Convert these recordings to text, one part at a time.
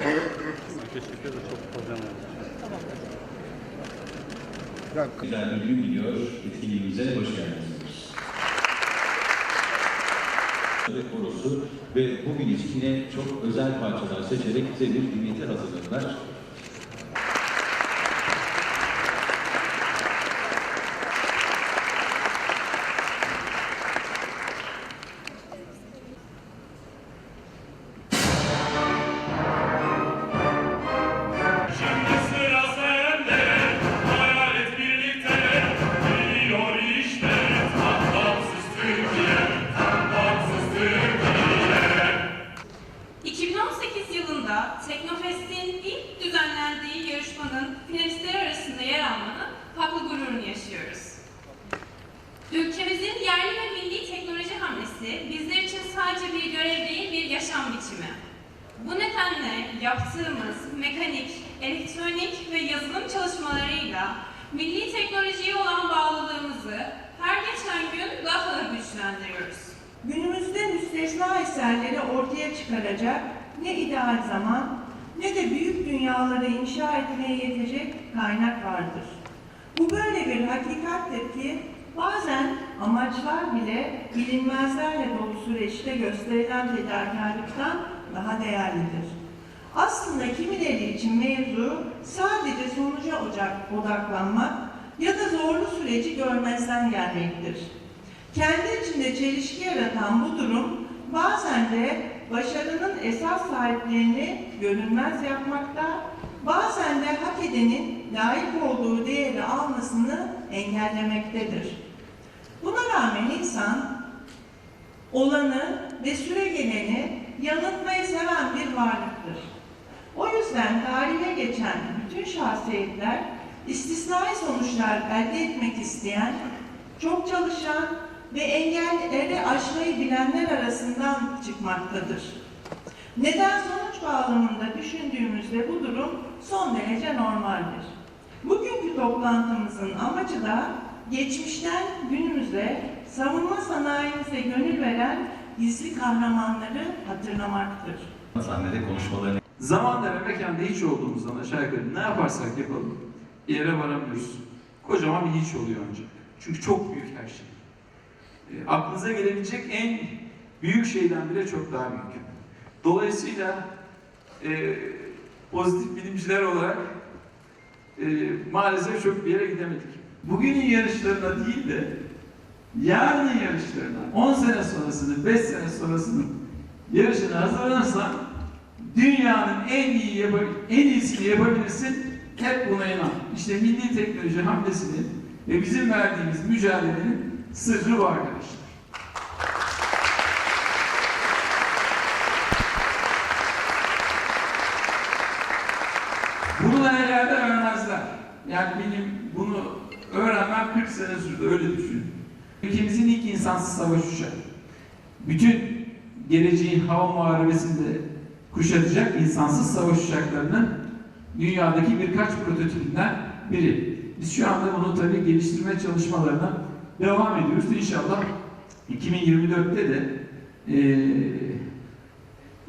Kesinlikle de çok problem var. Güzel bir gün gidiyor. Etkinliğimize hoş geldiniz. Ve korosu ve bugün için yine çok özel parçalar seçerek bize bir dinleti hazırladılar. Ülkemizin yerli ve milli teknoloji hamlesi bizler için sadece bir görev değil bir yaşam biçimi. Bu nedenle yaptığımız mekanik, elektronik ve yazılım çalışmalarıyla milli teknolojiye olan bağlılığımızı her geçen gün daha da güçlendiriyoruz. Günümüzde müstesna eserleri ortaya çıkaracak ne ideal zaman ne de büyük dünyaları inşa etmeye yetecek kaynak vardır. Bu böyle bir hakikattir ki bazen amaçlar bile bilinmezlerle dolu süreçte gösterilen fedakarlıktan daha değerlidir. Aslında kimileri için mevzu sadece sonuca odaklanmak ya da zorlu süreci görmezden gelmektir. Kendi içinde çelişki yaratan bu durum bazen de başarının esas sahiplerini görünmez yapmakta, bazen hak edenin layık olduğu değeri almasını engellemektedir. Buna rağmen insan olanı ve süre geleni yanıltmayı seven bir varlıktır. O yüzden tarihe geçen bütün şahsiyetler istisnai sonuçlar elde etmek isteyen, çok çalışan ve engelleri aşmayı bilenler arasından çıkmaktadır. Neden sonuç bağlamında düşündüğümüzde bu durum son derece normaldir. Bugünkü toplantımızın amacı da geçmişten günümüze savunma sanayimize gönül veren gizli kahramanları hatırlamaktır. Sahnede konuşmalarını Zamanda ve mekanda hiç olduğumuzdan aşağı yukarı ne yaparsak yapalım bir yere varamıyoruz. Kocaman bir hiç oluyor ancak. Çünkü çok büyük her şey. E, aklınıza gelebilecek en büyük şeyden bile çok daha büyük. Dolayısıyla e, pozitif bilimciler olarak e, maalesef çok bir yere gidemedik. Bugünün yarışlarına değil de yarının yarışlarına, 10 sene sonrasını, 5 sene sonrasını yarışına hazırlanırsan dünyanın en iyi yapa- en iyisini yapabilirsin. Hep buna inan. İşte milli teknoloji hamlesinin ve bizim verdiğimiz mücadelenin sırrı bu arkadaşlar. Bunu da herhalde öğrenmezler. Yani benim bunu öğrenmem 40 sene sürdü öyle düşün. Ülkemizin ilk insansız savaş uçağı. Bütün geleceğin hava muharebesinde kuşatacak insansız savaş uçaklarının dünyadaki birkaç prototipinden biri. Biz şu anda bunu tabii geliştirme çalışmalarına devam ediyoruz. İnşallah 2024'te de eee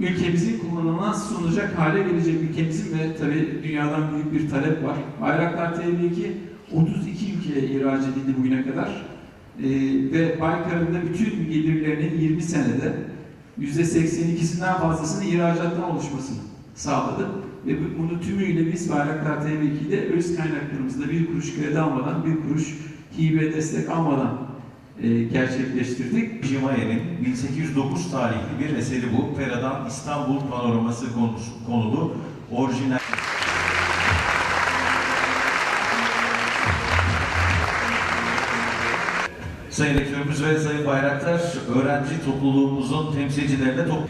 ülkemizin kullanımına sunulacak hale gelecek ülkemizin ve tabii dünyadan büyük bir talep var. Bayraktar TB2 32 ülkeye ihraç edildi bugüne kadar. Ee, ve Baykar'ın da bütün gelirlerinin 20 senede %82'sinden fazlasını ihracattan oluşmasını sağladı. Ve bu- bunu tümüyle biz Bayraktar TB2'de öz kaynaklarımızda bir kuruş kredi almadan, bir kuruş hibe destek almadan e, gerçekleştirdik. Jimaye'nin 1809 tarihli bir eseri bu. Fera'dan İstanbul panoraması konusu, konulu orijinal. Sayın Rektörümüz ve Sayın Bayraktar, öğrenci topluluğumuzun temsilcilerine top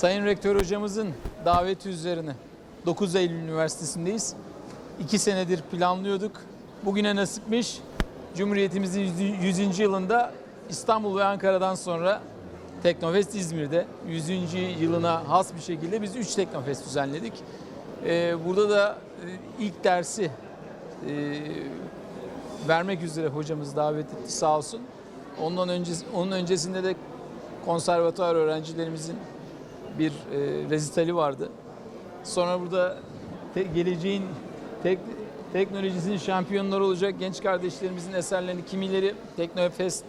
Sayın Rektör hocamızın daveti üzerine 9 Eylül Üniversitesi'ndeyiz. İki senedir planlıyorduk. Bugüne nasipmiş. Cumhuriyetimizin 100. yılında İstanbul ve Ankara'dan sonra Teknofest İzmir'de 100. yılına has bir şekilde biz 3 Teknofest düzenledik. Ee, burada da e, ilk dersi e, vermek üzere hocamız davet etti sağ olsun. Ondan önce onun öncesinde de konservatuar öğrencilerimizin bir e, rezitali vardı. Sonra burada te- geleceğin tek, teknolojisinin şampiyonları olacak genç kardeşlerimizin eserlerini kimileri Teknofest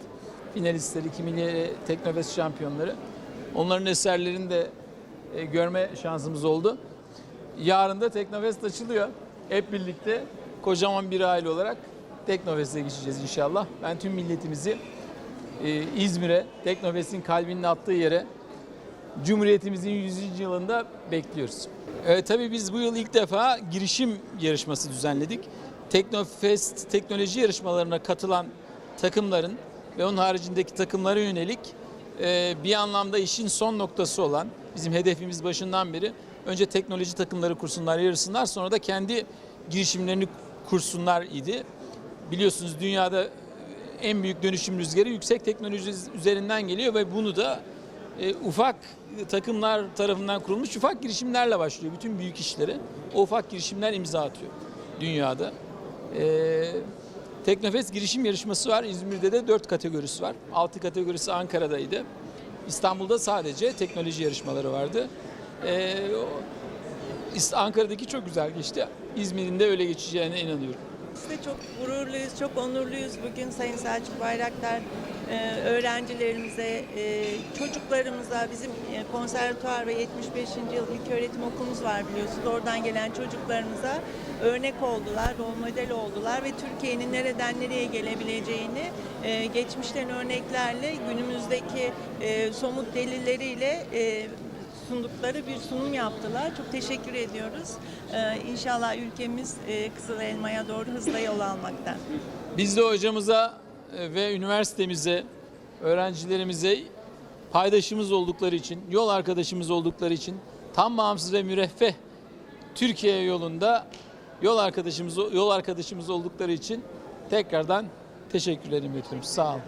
finalistleri, kimileri Teknofest şampiyonları. Onların eserlerini de e, görme şansımız oldu. Yarın da Teknofest açılıyor. Hep birlikte kocaman bir aile olarak Teknofest'e geçeceğiz inşallah. Ben tüm milletimizi e, İzmir'e, Teknofest'in kalbinin attığı yere Cumhuriyetimizin 100. yılında bekliyoruz. E, tabii biz bu yıl ilk defa girişim yarışması düzenledik. Teknofest teknoloji yarışmalarına katılan takımların ve onun haricindeki takımlara yönelik e, bir anlamda işin son noktası olan bizim hedefimiz başından beri önce teknoloji takımları kursunlar, yarışsınlar sonra da kendi girişimlerini kursunlar idi. Biliyorsunuz dünyada en büyük dönüşüm rüzgarı yüksek teknoloji üzerinden geliyor ve bunu da e, ufak takımlar tarafından kurulmuş ufak girişimlerle başlıyor. Bütün büyük işleri o ufak girişimler imza atıyor dünyada. E, Teknofest girişim yarışması var. İzmir'de de 4 kategorisi var. 6 kategorisi Ankara'daydı. İstanbul'da sadece teknoloji yarışmaları vardı. E, Ankara'daki çok güzel geçti. İzmir'in de öyle geçeceğine inanıyorum. Biz de çok gururluyuz, çok onurluyuz bugün Sayın Selçuk Bayraktar e, öğrencilerimize, e, çocuklarımıza, bizim e, konservatuar ve 75. yıl ilköğretim okulumuz var biliyorsunuz. Oradan gelen çocuklarımıza örnek oldular, rol model oldular ve Türkiye'nin nereden nereye gelebileceğini geçmişten örneklerle günümüzdeki somut delilleriyle sundukları bir sunum yaptılar. Çok teşekkür ediyoruz. Ee, inşallah ülkemiz e, Kızıl Elma'ya doğru hızla yol almakta. Biz de hocamıza e, ve üniversitemize, öğrencilerimize paydaşımız oldukları için, yol arkadaşımız oldukları için tam bağımsız ve müreffeh Türkiye yolunda yol arkadaşımız yol arkadaşımız oldukları için tekrardan teşekkürlerimi iletiyorum. Sağ olun.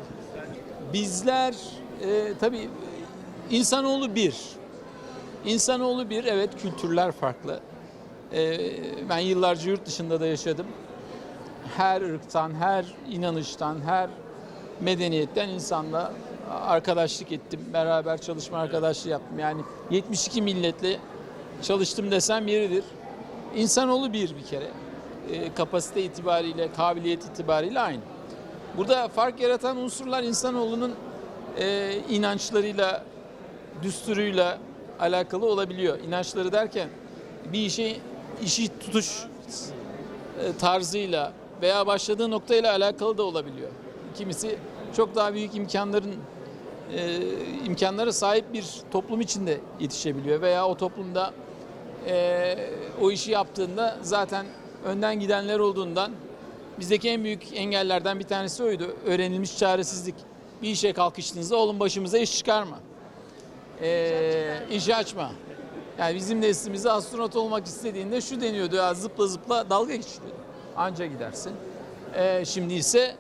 Bizler e, tabii insanoğlu bir. İnsanoğlu bir, evet kültürler farklı. E, ben yıllarca yurt dışında da yaşadım her ırktan, her inanıştan, her medeniyetten insanla arkadaşlık ettim. Beraber çalışma arkadaşlığı yaptım. Yani 72 milletle çalıştım desem yeridir. İnsanoğlu bir bir kere. E, kapasite itibariyle, kabiliyet itibariyle aynı. Burada fark yaratan unsurlar insanoğlunun e, inançlarıyla, düsturuyla alakalı olabiliyor. İnançları derken bir işe işi tutuş e, tarzıyla veya başladığı noktayla alakalı da olabiliyor. Kimisi çok daha büyük imkanların e, imkanlara sahip bir toplum içinde yetişebiliyor veya o toplumda e, o işi yaptığında zaten önden gidenler olduğundan bizdeki en büyük engellerden bir tanesi oydu. Öğrenilmiş çaresizlik. Bir işe kalkıştığınızda oğlum başımıza iş çıkarma. E, iş açma. Yani bizim neslimize astronot olmak istediğinde şu deniyordu ya zıpla zıpla dalga geçiliyor. Anca gidersin. Ee, şimdi ise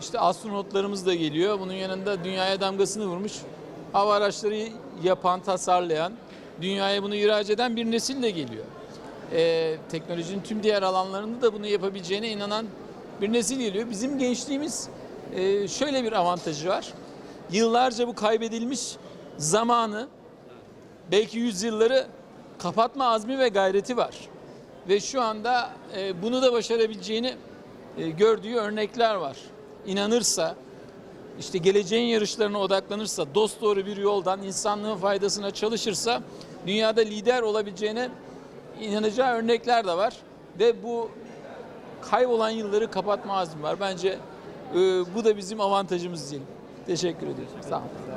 işte astronotlarımız da geliyor. Bunun yanında dünyaya damgasını vurmuş. Hava araçları yapan, tasarlayan, dünyaya bunu ihraç eden bir nesil de geliyor. Ee, teknolojinin tüm diğer alanlarında da bunu yapabileceğine inanan bir nesil geliyor. Bizim gençliğimiz e, şöyle bir avantajı var. Yıllarca bu kaybedilmiş zamanı belki yüzyılları kapatma azmi ve gayreti var. Ve şu anda e, bunu da başarabileceğini e, gördüğü örnekler var. İnanırsa, işte geleceğin yarışlarına odaklanırsa, dost doğru bir yoldan insanlığın faydasına çalışırsa dünyada lider olabileceğine inanacağı örnekler de var. Ve bu kaybolan yılları kapatma azmi var. Bence e, bu da bizim avantajımız diyelim. Teşekkür ediyorum. Sağ olun.